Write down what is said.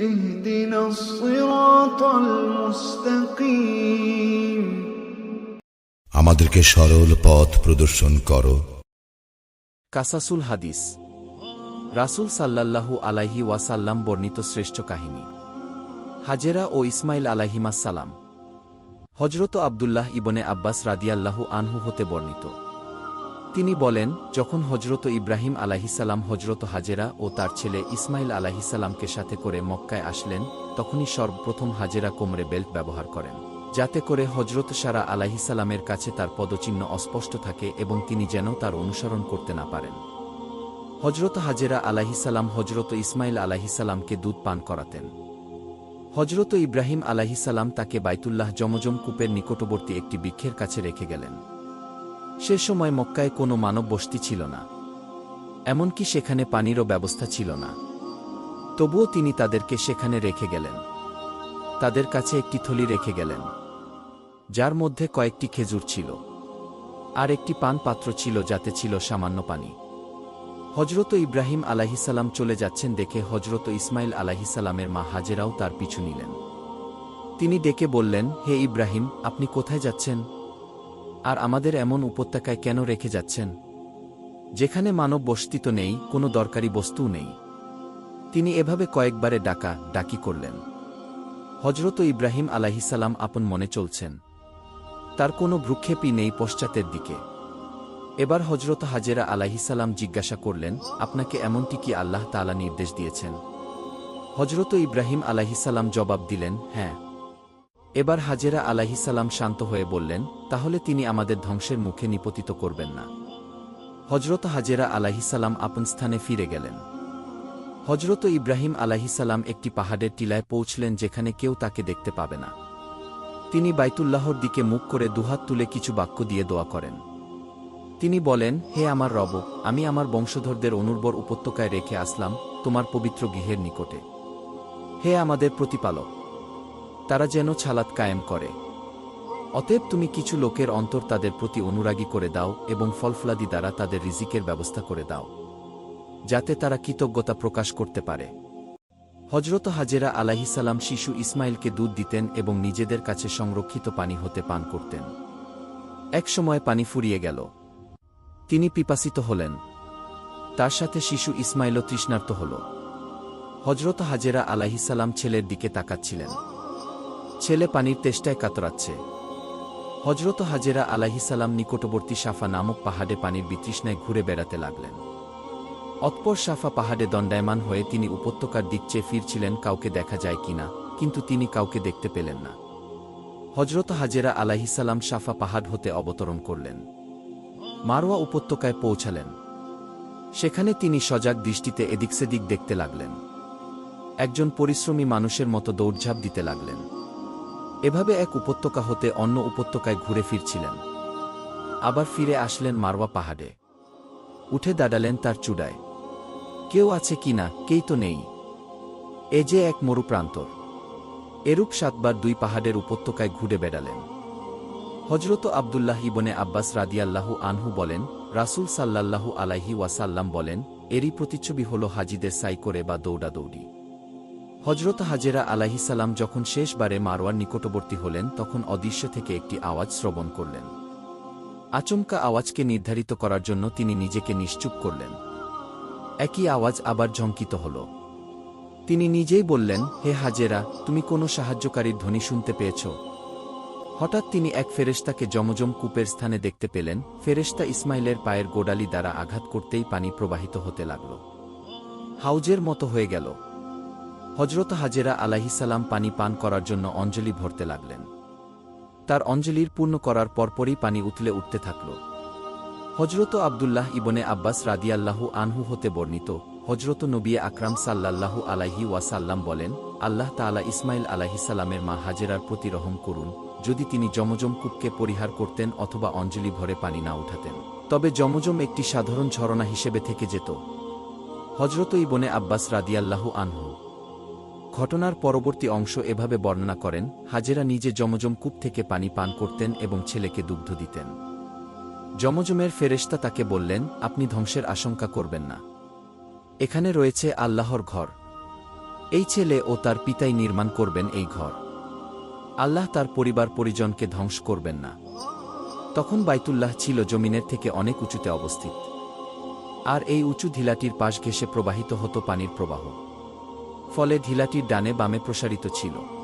اهدنا الصراط المستقيم আমাদেরকে সরল পথ প্রদর্শন করো কাসাসুল হাদিস রাসূল সাল্লাল্লাহু আলাইহি ওয়াসাল্লাম বর্ণিত শ্রেষ্ঠ কাহিনী হাজেরা ও ইসমাইল আলাহিমাসালাম হজরত আবদুল্লাহ ইবনে আব্বাস রাদিয়াল্লাহু আনহু হতে বর্ণিত তিনি বলেন, যখন হজরত ইব্রাহিম আলাহিসাল্লাম হজরত হাজেরা ও তার ছেলে ইসমাইল আলাহিসাল্লামকে সাথে করে মক্কায় আসলেন, তখনই সর্বপ্রথম হাজেরা কোমরে বেল্ট ব্যবহার করেন, যাতে করে হজরত সারা আলাহিসাল্লামের কাছে তার পদচিহ্ন অস্পষ্ট থাকে এবং তিনি যেন তার অনুসরণ করতে না পারেন। হজরত হাজেরা আলাহিসাল্লাম হজরত ইসমাইল আলাহিসাল্লামকে দুধ পান করাতেন। হজরত ইব্রাহিম আলাহিসাল্লাম তাকে বাইতুল্লাহ জমজম কূপের নিকটবর্তী একটি বৃক্ষের কাছে রেখে গেলেন। সে সময় মক্কায় কোনো মানব বসতি ছিল না। এমনকি সেখানে পানিরও ব্যবস্থা ছিল না। তবুও তিনি তাদেরকে সেখানে রেখে গেলেন। তাদের কাছে একটি থলি রেখে গেলেন, যার মধ্যে কয়েকটি খেজুর ছিল, আর একটি পান পাত্র ছিল যাতে ছিল সামান্য পানি। হজরত ইব্রাহিম আলাহিসাল্লাম চলে যাচ্ছেন দেখে হজরত ইসমাইল আলাহিসাল্লামের মা হাজেরাও তার পিছু নিলেন। তিনি ডেকে বললেন, হে ইব্রাহিম, আপনি কোথায় যাচ্ছেন? আর আমাদের এমন উপত্যকায় কেন রেখে যাচ্ছেন? যেখানে মানব বসতি তো নেই, কোনো দরকারি বস্তুও নেই। তিনি এভাবে কয়েকবারে ডাকা, ডাকি করলেন। হজরত ইব্রাহিম আলাহিসাল্লাম আপন মনে চলছেন। তার কোনো ভ্রুক্ষেপই নেই পশ্চাতের দিকে। এবার হজরত হাজেরা আলাহিসাল্লাম জিজ্ঞাসা করলেন, আপনাকে এমনটি কি আল্লাহ তালা নির্দেশ দিয়েছেন? হজরত ইব্রাহিম আলাহিসাল্লাম জবাব দিলেন হ্যাঁ। এবার হাজেরা আলাহিসাল্লাম শান্ত হয়ে বললেন, তাহলে তিনি আমাদের ধ্বংসের মুখে নিপতিত করবেন না। হজরত হাজেরা আলাহিসাল্লাম আপন স্থানে ফিরে গেলেন। হজরত ইব্রাহিম আলাহিসাল্লাম একটি পাহাড়ের টিলায় পৌঁছলেন যেখানে কেউ তাকে দেখতে পাবে না। তিনি বাইতুল্লাহর দিকে মুখ করে দুহাত তুলে কিছু বাক্য দিয়ে দোয়া করেন। তিনি বলেন, হে আমার রব, আমি আমার বংশধরদের অনুর্বর উপত্যকায় রেখে আসলাম, তোমার পবিত্র গৃহের নিকটে। হে আমাদের প্রতিপালক তারা যেন ছালাত কায়েম করে। অতএব তুমি কিছু লোকের অন্তর তাদের প্রতি অনুরাগী করে দাও এবং ফলফলাদি দ্বারা তাদের রিজিকের ব্যবস্থা করে দাও, যাতে তারা কৃতজ্ঞতা প্রকাশ করতে পারে। হজরত হাজেরা আলাহিসাল্লাম শিশু ইসমাইলকে দুধ দিতেন এবং নিজেদের কাছে সংরক্ষিত পানি হতে পান করতেন। এক সময় পানি ফুরিয়ে গেল। তিনি পিপাসিত হলেন। তার সাথে শিশু ইসমাইলও তৃষ্ণার্ত হল। হজরত হাজেরা আলাহিসাল্লাম ছেলের দিকে তাকাচ্ছিলেন। ছেলে পানির তেষ্টায় কাতরাচ্ছে। হজরত হাজেরা আলাহিসাল্লাম নিকটবর্তী সাফা নামক পাহাড়ে পানির বিতৃষ্ণায় ঘুরে বেড়াতে লাগলেন। অতপর সাফা পাহাড়ে দণ্ডায়মান হয়ে তিনি উপত্যকার দিক চেয়ে ফিরছিলেন, কাউকে দেখা যায় কিনা, কিন্তু তিনি কাউকে দেখতে পেলেন না। হজরত হাজেরা আলাহিসাল্লাম সাফা পাহাড় হতে অবতরণ করলেন। মারোয়া উপত্যকায় পৌঁছালেন। সেখানে তিনি সজাগ দৃষ্টিতে এদিক সেদিক দেখতে লাগলেন। একজন পরিশ্রমী মানুষের মতো দৌড়ঝাঁপ দিতে লাগলেন। এভাবে এক উপত্যকা হতে অন্য উপত্যকায় ঘুরে ফিরছিলেন। আবার ফিরে আসলেন মারওয়া পাহাড়ে। উঠে দাঁড়ালেন তার চূড়ায়। কেউ আছে কিনা কেই তো নেই। এ যে এক মরুপ্রান্তর। এরূপ সাতবার দুই পাহাড়ের উপত্যকায় ঘুরে বেড়ালেন। হজরত আবদুল্লাহ ইবনে আব্বাস রাদিয়াল্লাহু আনহু বলেন, রাসূল সাল্লাল্লাহু আলাইহি ওয়াসাল্লাম বলেন, এরই প্রতিচ্ছবি হল হাজিদের সাই করে বা দৌড়াদৌড়ি। হজরত হাজেরা আলাহিসাল্লাম যখন শেষবারে মারোয়ার নিকটবর্তী হলেন, তখন অদৃশ্য থেকে একটি আওয়াজ শ্রবণ করলেন। আচমকা আওয়াজকে নির্ধারিত করার জন্য তিনি নিজেকে নিশ্চুপ করলেন। একই আওয়াজ আবার ঝঙ্কিত হল। তিনি নিজেই বললেন, হে হাজেরা, তুমি কোনো সাহায্যকারীর ধ্বনি শুনতে পেয়েছ? হঠাৎ তিনি এক ফেরেশতাকে জমজম কূপের স্থানে দেখতে পেলেন। ফেরেশতা ইসমাইলের পায়ের গোডালি দ্বারা আঘাত করতেই পানি প্রবাহিত হতে লাগল। হাউজের মতো হয়ে গেল। হজরত হাজেরা আলাহিসাল্লাম পানি পান করার জন্য অঞ্জলি ভরতে লাগলেন। তার অঞ্জলির পূর্ণ করার পরপরই পানি উতলে উঠতে থাকল। হজরত আবদুল্লাহ ইবনে আব্বাস রাদিয়াল্লাহু আনহু হতে বর্ণিত হজরত নবী আকরাম সাল্লাল্লাহু আলাইহি ওয়াসাল্লাম বলেন, আল্লাহ তাআলা ইসমাইল আলাহিসাল্লামের মা হাজেরার প্রতি রহম করুন, যদি তিনি জমজম কূপকে পরিহার করতেন অথবা অঞ্জলি ভরে পানি না উঠাতেন। তবে জমজম একটি সাধারণ ঝরনা হিসেবে থেকে যেত। হজরত ইবনে আব্বাস রাদিয়াল্লাহু আনহু ঘটনার পরবর্তী অংশ এভাবে বর্ণনা করেন, হাজেরা নিজে জমজম কূপ থেকে পানি পান করতেন এবং ছেলেকে দুগ্ধ দিতেন। জমজমের ফেরেশতা তাকে বললেন, আপনি ধ্বংসের আশঙ্কা করবেন না। এখানে রয়েছে আল্লাহর ঘর। এই ছেলে ও তার পিতাই নির্মাণ করবেন এই ঘর। আল্লাহ তার পরিবার পরিজনকে ধ্বংস করবেন না। তখন বাইতুল্লাহ ছিল জমিনের থেকে অনেক উঁচুতে অবস্থিত। আর এই উঁচু ধিলাটির পাশ ঘেঁষে প্রবাহিত হতো পানির প্রবাহ। ফলে ঢিলাটির ডানে বামে প্রসারিত ছিল।